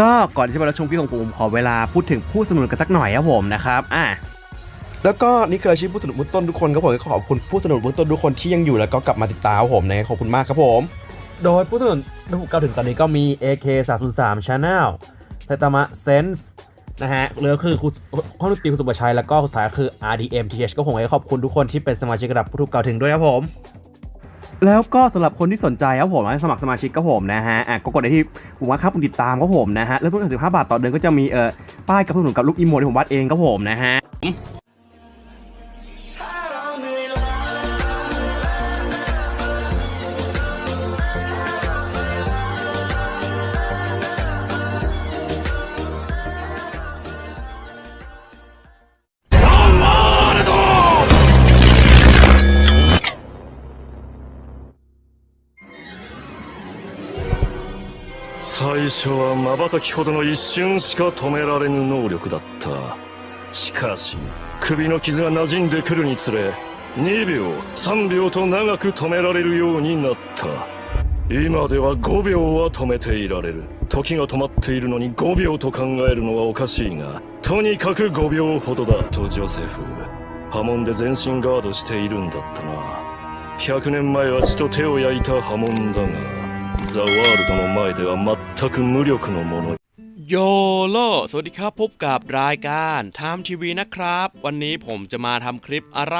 ก็ก่อนที่จะไปรับชมคลิปของผมขอเวลาพูดถึงผู้สนับสนุนกันสักหน่อยครับผมนะครับอะแล้วก็นี่คืออาชีพผู้สนับสนุนเบื้องต้นทุกคนครับผมขอบคุณผู้สนับสนุนเบื้องต้นทุกคนที่ยังอยู่แล้วก็กลับมาติดตามครับผมนะขอบคุณมากครับผม โดยผู้สนับสนุนที่ผมกล่าวถึงตอนนี้ก็มี AK 3 0 3 Channel ไซตามะ Sense นะฮะเหลือคือคุณห้องดนตรีคุณสุประชัย แล้วก็สุดท้ายคือ RDM TH ก็คงให้ขอบคุณทุกคนที่เป็นสมาชิกระดับผู้ถูกกล่าวถึงด้วยครับผม แล้วก็สำหรับคนที่สนใจครับผมสมัครสมาชิกก็ผมนะฮะะก็กดได้ที่ผมว่าครับผมติดตามก็ผมนะฮะแล้วทุนสิบห้าบาทต่อเดือนก็จะมีเอ่อป้ายกับผู้สนับสนุนกับลูกอีโมที่ผมวาดเองก็ผมนะฮะ 最初は瞬きほどの一瞬しか止められぬ能力だった。しかし首の傷が馴染んでくるにつれ2秒3秒と長く止められるようになった。今では5秒は止めていられる。時が止まっているのに5秒と考えるのはおかしいがとにかく5秒ほどだとジョセフ。波紋で全身ガードしているんだったな。100年前は血と手を焼いた波紋だがザ・ワールドの前では全く無力のもの โยโลสวัสดีครับพบกับรายการไทม์ทีวีนะครับ วันนี้ผมจะมาทำคลิปอะไร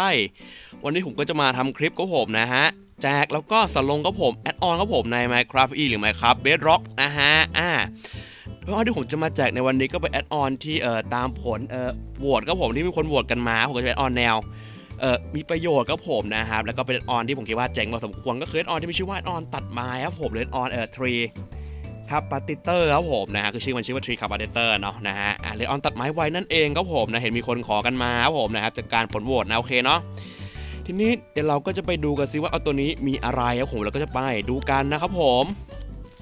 วันนี้ผมก็จะมาทำคลิปกับผมนะฮะ แจกแล้วก็สลงกับผมแอดออนกับผมใน Minecraft E หรือ Minecraft Bedrock นะฮะ อ่าเพราะว่าที่ผมจะมาแจกในวันนี้ก็เป็นแอดออนที่เอ่อตามผลเอ่อโหวตกับผมที่มีคนโหวตกันมา ผมก็จะเป็นแอดออนแนว เอ่อ มีประโยชน์กับผมนะครับแล้วก็เป็นออนที่ผมคิดว่าเจ๋งพอสมควรก็คืออออนที่มีชื่อว่าออนตัดไม้ครับผมหรือออนเอ่อทรีครับปาติเตอร์ครับผมนะฮะคือชื่อมันชื่อว่าทรีคาปาติเตอร์เนาะนะฮะอะเลออนตัดไม้ไว้นั่นเองครับผมนะเห็นมีคนขอกันมาครับผมนะครับจากการผลโหวตนะโอเคเนาะทีนี้เดี๋ยวเราก็จะไปดูกันซิว่าเอาตัวนี้มีอะไรครับผมเราก็จะไปดูกันนะครับผม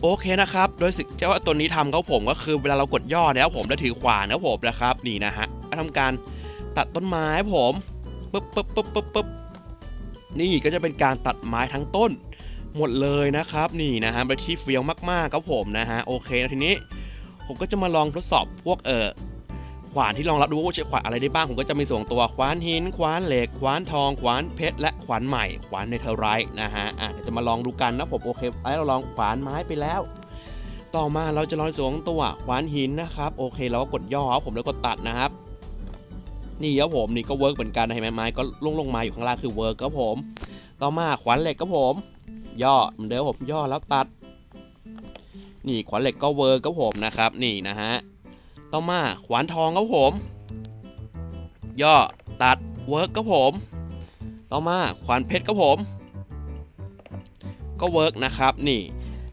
โอเคนะครับ โดยสิ่งที่ว่าตัวนี้ทำครับผมก็คือเวลาเรากดย่อเนี่ยครับผมแล้วถือขวานนะครับผมนะครับนี่นะฮะทำการตัดต้นไม้ครับผม ปึ๊บปึ๊บปึ๊บปึ๊บปึ๊บนี่ก็จะเป็นการตัดไม้ทั้งต้น หมดเลยนะครับนี่นะฮะเป็นที่เฟี้ยวมากๆครับผมนะฮะโอเคแล้วทีนี้ ผมก็จะมาลองทดสอบพวกเออขวานที่รองรับดูว่าใช้ขวานอะไรได้บ้าง ผมก็จะมีส่วนตัวขวานหินขวานเหล็กขวานทองขวานเพชรและขวานใหม่ขวานเนเธอร์ไรท์นะฮะอะเดี๋ยวจะมาลองดูกันนะผมโอเคไอ้เราลองขวานไม้ไปแล้ว ต่อมาเราจะลองส่วนตัวขวานหินนะครับ โอเคเราก็กดย่อครับผมแล้วกดตัดนะครับ นี่ครับผมนี่ก็เวิร์กเหมือนกันเห็นไหมไม้ก็ลงลงมาอยู่ข้างล่างคือเวิร์กครับผม ต่อมาขวานเหล็กครับผม ย่อเหมือนเดิมผมย่อแล้วตัด นี่ขวานเหล็กก็เวิร์กครับผมนะครับนี่นะฮะต่อมาขวานทองครับผม ย่อตัดเวิร์กครับผม ต่อมาขวานเพชรครับผม ก็เวิร์กนะครับนี่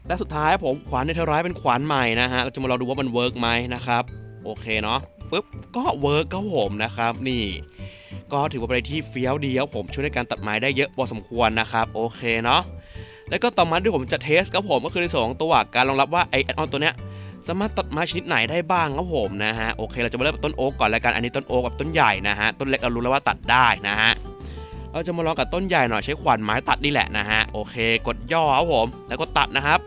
และสุดท้ายผมขวานในเทอร์ไรเป็นขวานใหม่นะฮะเราจะมาลองดูว่ามันเวิร์กไหมนะครับ โอเคเนาะ ปุ๊บก็เวิร์กครับผมนะครับนี่ก็ถือว่าเป็นอะไรที่เฟี้ยวดีครับผมช่วยในการตัดไม้ได้เยอะพอสมควรนะครับโอเคเนาะแล้วก็ต่อมาที่ผมจะเทสครับผมก็คือในส่วนของตัวการรองรับว่าไอแอดออนตัวเนี้ยสามารถตัดไม้ชนิดไหนได้บ้างครับผมนะฮะโอเคเราจะมาเริ่มต้นโอ๊กก่อนแล้วกันอันนี้ต้นโอ๊กกับต้นใหญ่นะฮะต้นเล็กเรารู้แล้วว่าตัดได้นะฮะเราจะมาลองกับต้นใหญ่หน่อยใช้ขวานไม้ตัดนี่แหละนะฮะโอเค กดย่อครับผมแล้วก็ตัดนะครับ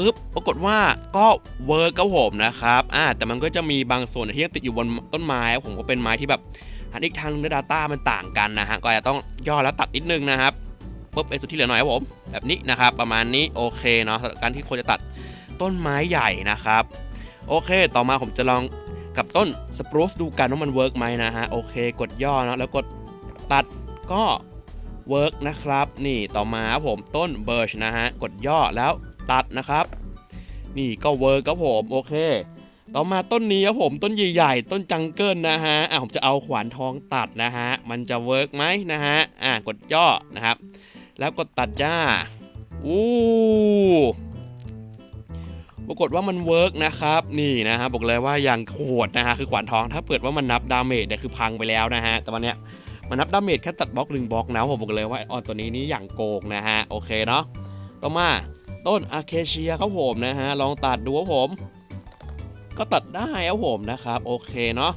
ปึ๊บปรากฏว่าก็เวิร์กครับผมนะครับอ่าแต่มันก็จะมีบางส่วนที่ยังติดอยู่บนต้นไม้ครับผมก็เป็นไม้ที่แบบอันอีกทางหนึงใน Data มันต่างกันนะฮะก็อาจจะต้องย่อแล้วตัดนิดนึงนะครับปุ๊บไอ้ส่วนที่เหลือหน่อยครับผมแบบนี้นะครับประมาณนี้โอเคเนาะการที่ควรจะตัดต้นไม้ใหญ่นะครับโอเค ต่อมาผมจะลองกับต้นสปรูซดูกันว่ามันเวิร์กไหมนะฮะโอเค กดย่อเนาะแล้วกดตัดก็เวิร์กนะครับ นี่ต่อมาผมต้นเบิร์ชนะฮะ กดย่อแล้ว ตัดนะครับ นี่ก็เวิร์กครับผมโอเค ต่อมาต้นนี้ครับผมต้นใหญ่ๆ ต้นจังเกิลนะฮะอะผมจะเอาขวานทองตัดนะฮะมันจะเวิร์กไหมนะฮะอะกดย่อนะครับ แล้วกดตัดจ้าอู้ปรากฏว่ามันเวิร์กนะครับนี่นะฮะบอกเลยว่าอย่างโหดนะฮะคือขวานทองถ้าเปิดว่ามันนับดาเมจเนี่ยคือพังไปแล้วนะฮะแต่วันเนี้ยมันนับดาเมจแค่ตัดบล็อกหนึ่งบล็อกนะผมบอกเลยว่าอออนตัวนี้นี่อย่างโกงนะฮะโอเคเนาะต่อมา ต้นอะเคเชียครับผมนะฮะลองตัดดูครับผม ก็ตัดได้ครับผมนะครับโอเคเนาะ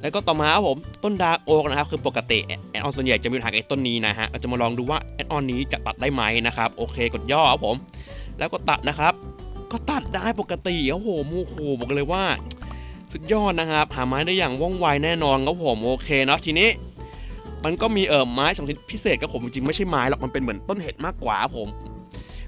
แล้วก็ต่อมาครับผมต้นดาร์โอกนะครับคือปกติแอดออนส่วนใหญ่จะมีปัญหากับไอ้ต้นนี้นะฮะเราจะมาลองดูว่าแอดออนนี้จะตัดได้ไหมนะครับโอเคกดย่อครับผม แล้วก็ตัดนะครับ ก็ตัดได้ปกติครับผมโอ้โหบอกเลยว่า สุดยอดนะครับ หาไม้ได้อย่างว่องไวแน่นอนครับผมโอเคเนาะทีนี้ มันก็มีเอ่อไม้สองชนิดพิเศษครับผมจริงๆไม่ใช่ไม้หรอกมันเป็นเหมือนต้นเห็ดมากกว่าผม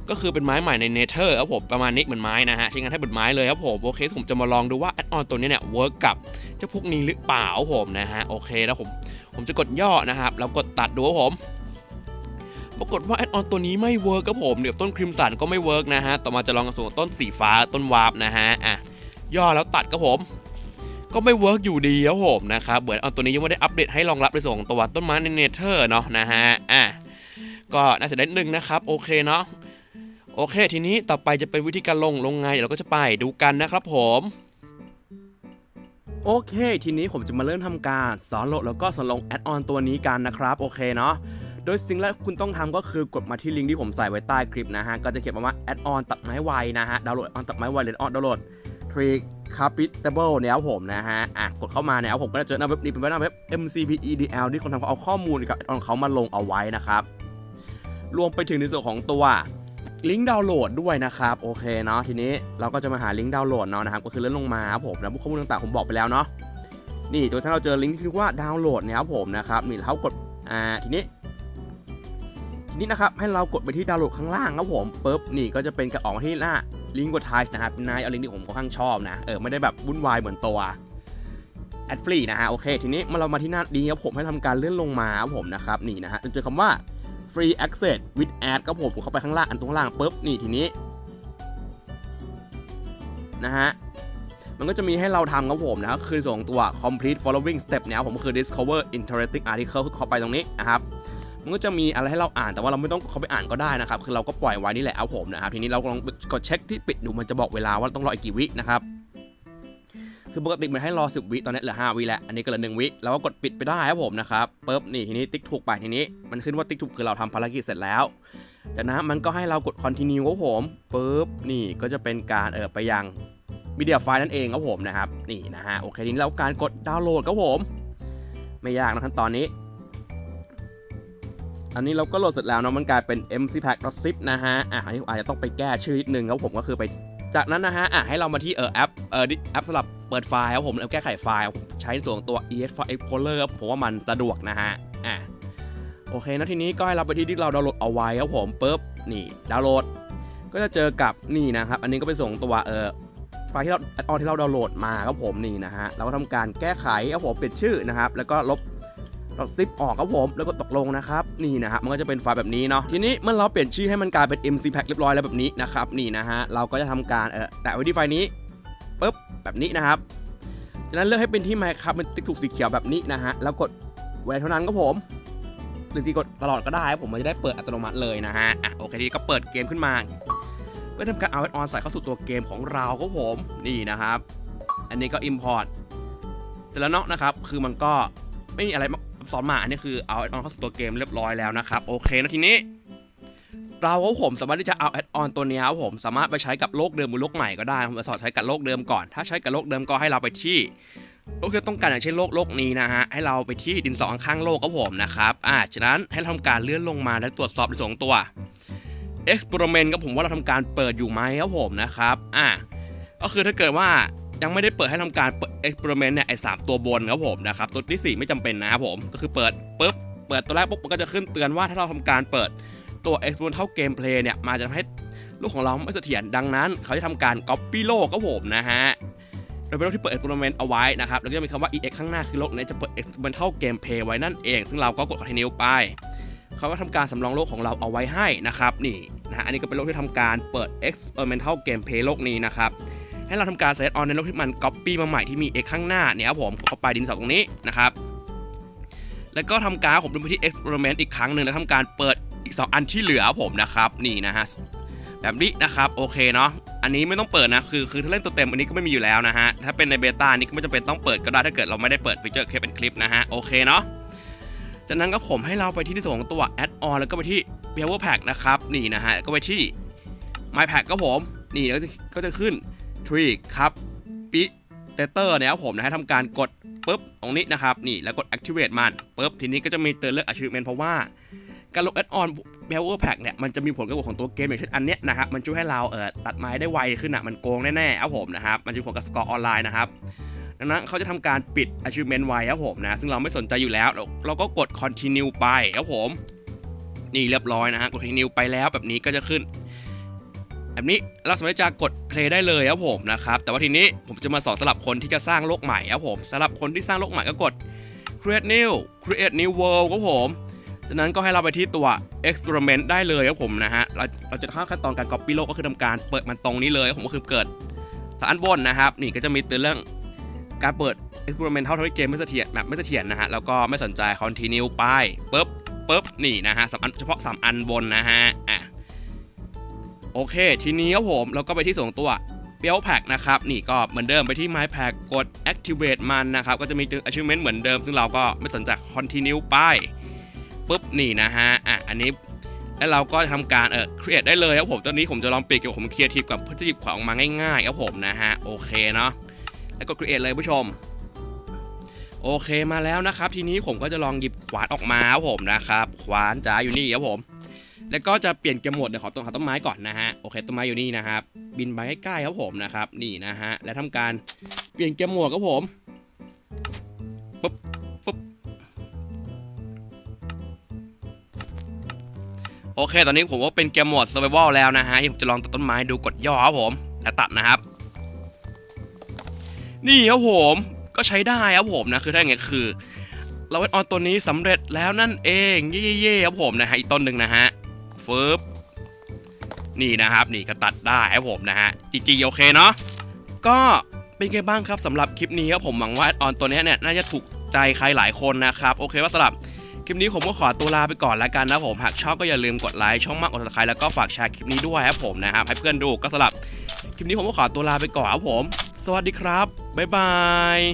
ก็คือเป็นไม้ใหม่ในเนเธอร์ครับผมประมาณนี้เหมือนไม้นะฮะใช้งานให้เหมือนไม้เลยครับผมโอเคผมจะมาลองดูว่าแอดออนตัวนี้เนี่ยเวิร์กกับเจ้าพวกนี้หรือเปล่าครับผมนะฮะโอเคแล้วผมผมจะกดย่อนะครับแล้วกดตัดดูครับผมปรากฏว่าแอดออนตัวนี้ไม่เวิร์กครับผมเดี๋ยวต้นคริมสันก็ไม่เวิร์กนะฮะต่อมาจะลองกับส่วต้นสีฟ้าต้นวาร์ปนะฮะอะย่อแล้วตัดครับผมก็ไม่เวิร์กอยู่ดีครับผมนะครับเหมือนเอาตัวนี้ยังไม่ได้อัปเดตให้รองรับในส่วนของตัวต้นไม้ในเนเธอร์เนาะนะฮะอะก็น่าจะได้หนึ่งนะครับโอเคเนาะ โอเค ทีนี้ต่อไปจะเป็นวิธีการลงลงไงเดี๋ยวเราก็จะไปดูกันนะครับผมโอเค ทีนี้ผมจะมาเริ่มทำการสอนโหลดแล้วก็สอนลงแอดออนตัวนี้กันนะครับโอเคเนาะโดยสิ่งแรกคุณต้องทำก็คือกดมาที่ลิงก์ที่ผมใส่ไว้ใต้คลิปนะฮะก็จะเขียนว่าแอดออนตัดไม้ไวนะฮะดาวน์โหลดออนตัดไม้ไวหรือออนดาวน์โหลด Tree Capitable เนี่ยผมนะฮะอะกดเข้ามาเนี่ยผมก็จะเจอหน้าเว็บนี้เป็นหน้าเว็บ MCPEDL ที่คนทำเขาเอาข้อมูลกับแอดออนเขามาลงเอาไว้นะครับรวมไปถึงในส่วนของตัว ลิงก์ดาวน์โหลดด้วยนะครับโอเคเนาะทีนี้เราก็จะมาหาลิงก์ดาวน์โหลดเนาะนะครับก็คือเลื่อนลงมาครับผมแล้วข้อมูลต่างๆผมบอกไปแล้วเนาะนี่จนถ้าเราเจอลิงก์ที่คือว่าดาวน์โหลดเนี่ยครับผมนะครับนี่เรากดอ่าทีนี้ทีนี้นะครับให้เรากดไปที่ดาวน์โหลดข้างล่างครับผมปุ๊บนี่ก็จะเป็นกระออกที่หน้าลิงก์กดไทส์นะครับนายเอาลิงก์ที่ผมค่อนข้างชอบนะเออไม่ได้แบบวุ่นวายเหมือนตัวแอดฟรีนะฮะโอเคทีนี้มาเรามาที่หน้านี้ครับผมให้ทำการเลื่อนลงมาครับผมนะครับนี่นะฮะจนเจอคำว่า free access with ad ครับผมกดเข้าไปข้างล่างอันตรงล่างปุ๊บนี่ทีนี้นะฮะมันก็จะมีให้เราทำครับผมนะครับคือส่งตัว complete following step เนี่ยผมคือ discover interesting article เข้าไปตรงนี้นะครับมันก็จะมีอะไรให้เราอ่านแต่ว่าเราไม่ต้องเข้าไปอ่านก็ได้นะครับ คือเราก็ปล่อยไว้นี่แหละเอาผมนะครับทีนี้เราลองกดเช็คที่ปิดดูมันจะบอกเวลาว่าต้องรออีกกี่วินะครับ คือปกติมันให้รอ 10 วิตอนนี้เหลือ5วิแล้ว อันนี้ก็เหลือ1วิเราก็กดปิดไปได้ครับผมนะครับปุ๊บนี่ทีนี้ติ๊กถูกไปทีนี้มันขึ้นว่าติ๊กถูกคือเราทำภารกิจเสร็จแล้วจากนั้นมันก็ให้เรากด continue ครับผมปุ๊บนี่ก็จะเป็นการเออไปยังมีเดียไฟล์นั่นเองครับผมนะครับนี่นะฮะโอเคทีนี้เราการกดดาวน์โหลดครับผม ไม่ยากนะขั้นตอนนี้ อันนี้เราก็โหลดเสร็จแล้วเนาะมันกลายเป็น mcpack.zip นะฮะอะอันนี้อาจจะต้องไปแก้ชื่อนิดนึงครับผมก็คือไป จากนั้นนะฮะอะให้เรามาที่เออแอปเออแอปสำหรับเปิดไฟล์ครับผมแล้วแก้ไขไฟล์ผมใช้ส่วนตัว ES File Explorer ครับผมว่ามันสะดวกนะฮะอะโอเคนะทีนี้ก็ให้เราไปที่ที่เราดาวน์โหลดเอาไว้ครับผมปุ๊บนี่ดาวน์โหลด ก็จะเจอกับนี่นะครับ อันนี้ก็เป็นส่วนของตัวเออไฟล์ที่เราออนที่เราดาวน์โหลดมาครับผมนี่นะฮะเราก็ทำการแก้ไขครับผมเปลี่ยนชื่อนะครับ แล้วก็ลบ ดอทซิปออกครับผมแล้วก็ตกลงนะครับนี่นะครับมันก็จะเป็นไฟล์แบบนี้เนาะทีนี้เมื่อเราเปลี่ยนชื่อให้มันกลายเป็น MC Pack เรียบร้อยแล้วแบบนี้นะครับนี่นะฮะเราก็จะทำการเออแตะไว้ที่ไฟล์นี้ปุ๊บแบบนี้นะครับจากนั้นเลือกให้เป็นที่ไมค์ครับเป็นติ๊กถูกสีเขียวแบบนี้นะฮะแล้วกดไว้เท่านั้นครับผมหรือที่กดตลอดก็ได้ครับผมมันจะได้เปิดอัตโนมัติเลยนะฮะอะโอเคทีนี้ก็เปิดเกมขึ้นมาเพื่อทำการเอาออนใส่เข้าสู่ตัวเกมของเราครับผมนี่นะครับ อันนี้ก็ Import เสร็จแล้วเนาะนะครับคือมันก็ไม่มีอะไร สอนมาอันนี้คือเอาแอดออนเข้าสู่ตัวเกมเรียบร้อยแล้วนะครับโอเคนะทีนี้ เราก็ผมสามารถที่จะเอาแอดออนตัวนี้ครับผมสามารถไปใช้กับโลกเดิมหรือโลกใหม่ก็ได้ผมจะสอนใช้กับโลกเดิมก่อนถ้าใช้กับโลกเดิมก็ให้เราไปที่โลกที่เราต้องการอย่างเช่นโลกโลกนี้นะฮะให้เราไปที่ดินสอข้างโลกครับผมนะครับอ่าฉะนั้นให้เราทำการเลื่อนลงมาและตรวจสอบในส่วนของตัว experiment ครับผมว่าเราทำการเปิดอยู่ไหมครับผมนะครับอ่าก็คือถ้าเกิดว่า ยังไม่ได้เปิดให้ทำการเปิด experiment เมนต์เนี่ยไอ้สามตัวบนครับผมนะครับตัวที่ 4 ไม่จำเป็นนะครับผมก็คือเปิดปุ๊บเปิดตัวแรกปุ๊บมันก็จะขึ้นเตือนว่าถ้าเราทำการเปิดตัว experiment เท่า gameplay เนี่ยมาจะทำให้ลูกของเราไม่เสถียรดังนั้น เขาจะทำการ copy โลกครับผมนะฮะโดยเป็นโลกที่เปิด experiment เอาไว้นะครับ แล้วก็จะมีคำว่า ex ข้างหน้าคือโลกนี้จะเปิด experiment เท่า gameplay ไว้นั่นเอง ซึ่งเราก็กด continue ไป เขาก็ทำการสำรองโลกของเราเอาไว้ให้นะครับนี่นะฮะอันนี้ก็เป็นโลกที่ทำการเปิด experimental gameplay โลกนี้นะครับ ให้เราทำการเซตออนในโลกที่มัน Copy มาใหม่ที่มี X ข้างหน้าเนี่ยครับผมเข้าไปดินสอตรงนี้นะครับ แล้วก็ทำการผมดูไปที่ Experiment อีกครั้งหนึ่งแล้วทำการเปิดอีก 2 อันที่เหลือผมนะครับนี่นะฮะแบบนี้นะครับโอเคเนาะอันนี้ไม่ต้องเปิดนะคือคือถ้าเล่นตัวเต็มอันนี้ก็ไม่มีอยู่แล้วนะฮะถ้าเป็นในเบต้านี่ก็ไม่จำเป็นต้องเปิดก็ได้ถ้าเกิดเราไม่ได้เปิดฟีเจอร์แค่เป็นคลิปนะฮะโอเคเนาะจากนั้นก็ผมให้เราไปที่ที่ส่วนของตัว Add on แล้วก็ไปที่ Power Pack นะครับนี่นะฮะก็ไปที่ My Pack ก็ผมนี่แล้วก็จะขึ้น Tree ครับปิเตเตอร์เนี่ยครับผมนะฮะทำการกดปุ๊บตรงนี้นะครับนี่แล้วกด activate มันปุ๊บทีนี้ก็จะมีเตือนเลือก achievement เพราะว่าการลงแอดออนเบลเวอร์แพ็กเนี่ยมันจะมีผลกระทบของตัวเกมอย่างเช่นอันเนี้ยนะครับมันช่วยให้เราเออตัดไม้ได้ไวขึ้นอะมันโกงแน่ๆครับผมนะครับมันจะผลกับสกอร์ออนไลน์นะครับดังนั้นเขาจะทำการปิด achievement ไว้ครับผมนะซึ่งเราไม่สนใจอยู่แล้วเราเราก็กด continue ไปครับผม นี่เรียบร้อยนะฮะกด continue ไปแล้วแบบนี้ก็จะขึ้น แบบนี้เราสามารถจะกด play ได้เลยครับผมนะครับ แต่ว่าทีนี้ผมจะมาสอนสำหรับคนที่จะสร้างโลกใหม่ครับผมสำหรับคนที่สร้างโลกใหม่ก็กด create new create new world ครับผมจากนั้นก็ให้เราไปที่ตัว experiment ได้เลยครับผมนะฮะ เราเราจะข้าขั้นตอนการ copy โลกก็คือทำการเปิดมันตรงนี้เลยครับผมก็คือเกิดทางอันบนนะครับ นี่ก็จะมีตือนเรื่องการเปิด experiment เท่าทำให้เกมไม่เสถียรแบบไม่เสถียรนะฮะ แล้วก็ไม่สนใจ continue ไปปุ๊บปุ๊บนี่นะฮะสามอันเฉพาะ 3 อันบนนะฮะ อะ โอเค ทีนี้ครับผมเราก็ไปที่ส่วนของตัวเปียวแพ็กนะครับนี่ก็เหมือนเดิมไปที่ My Pack กด activate มันนะครับก็จะมี achievement เหมือนเดิม ซึ่งเราก็ไม่สนใจ continue ไปปุ๊บนี่นะฮะอะอันนี้แล้วเราก็ทำการเออ create ได้เลยครับผมตอนนี้ผมจะลองเปลี่ยนเกี่ยวกับผมเคลียร์ทีกับเพื่อจะหยิบของออกมาง่ายๆครับผมนะฮะโอเคเนาะแล้วก็ create เลยผู้ชม โอเคมาแล้วนะครับ ทีนี้ผมก็จะลองหยิบขวานออกมาครับผมนะครับขวานจ๋าอยู่นี่ครับผม แล้วก็จะเปลี่ยนเกมโหมดเดี๋ยวขอต้นหาต้นไม้ก่อนนะฮะโอเคต้นไม้อยู่นี่นะครับบินไปใกล้ๆครับผมนะครับนี่นะฮะและทำการเปลี่ยนเกมโหมดครับผมปุ๊บปุ๊บโอเค ตอนนี้ผมก็เป็นเกมโหมด survival แล้วนะฮะผมจะลองตัดต้นไม้ดูกดย่อครับผมแล้วตัดนะครับ นี่ครับผมก็ใช้ได้ครับผมนะคือถ้าอย่างงี้คือเราเวทออนตัวนี้สำเร็จแล้วนั่นเอง เย่ๆครับผมนะฮะอีกต้นหนึ่งนะฮะ ฟึบนี่นะครับนี่ก็ตัดได้ครับผมนะฮะจีจีโอเคเนาะก็เป็นไงบ้างครับสำหรับคลิปนี้ครับผมหวังว่าออนตัวนี้เนี่ยน่าจะถูกใจใครหลายคนนะครับโอเคว่าสำหรับคลิปนี้ผมก็ขอตัวลาไปก่อนแล้วกันนะผมหากชอบก็อย่าลืมกดไลค์ช่องมากกดติดตามแล้วก็ฝากแชร์คลิปนี้ด้วยครับผมนะครับให้เพื่อนดูก็สำหรับคลิปนี้ผมก็ขอตัวลาไปก่อนครับผม สวัสดีครับบ๊ายบาย